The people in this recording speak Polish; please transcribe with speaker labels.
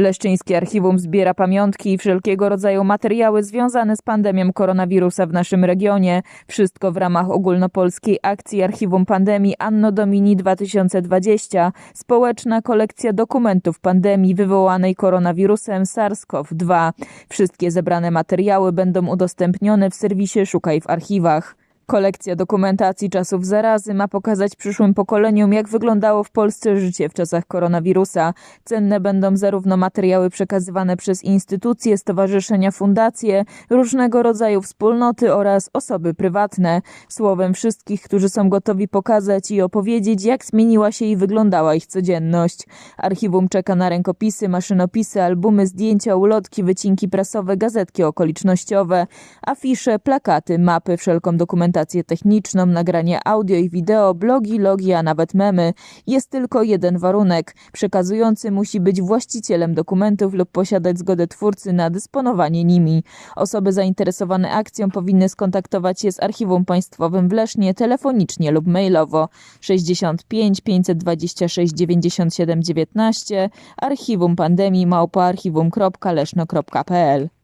Speaker 1: Leszczyńskie Archiwum zbiera pamiątki i wszelkiego rodzaju materiały związane z pandemią koronawirusa w naszym regionie. Wszystko w ramach ogólnopolskiej akcji Archiwum Pandemii Anno Domini 2020. Społeczna kolekcja dokumentów pandemii wywołanej koronawirusem SARS-CoV-2. Wszystkie zebrane materiały będą udostępnione w serwisie Szukaj w archiwach. Kolekcja dokumentacji czasów zarazy ma pokazać przyszłym pokoleniom, jak wyglądało w Polsce życie w czasach koronawirusa. Cenne będą zarówno materiały przekazywane przez instytucje, stowarzyszenia, fundacje, różnego rodzaju wspólnoty oraz osoby prywatne. Słowem wszystkich, którzy są gotowi pokazać i opowiedzieć, jak zmieniła się i wyglądała ich codzienność. Archiwum czeka na rękopisy, maszynopisy, albumy, zdjęcia, ulotki, wycinki prasowe, gazetki okolicznościowe, afisze, plakaty, mapy, wszelką dokumentację techniczną, nagranie audio i wideo, blogi, logi, a nawet memy. Jest tylko jeden warunek. Przekazujący musi być właścicielem dokumentów lub posiadać zgodę twórcy na dysponowanie nimi. Osoby zainteresowane akcją powinny skontaktować się z Archiwum Państwowym w Lesznie telefonicznie lub mailowo 65 526 97 19 archiwum pandemii małpoarchiwum.leszno.pl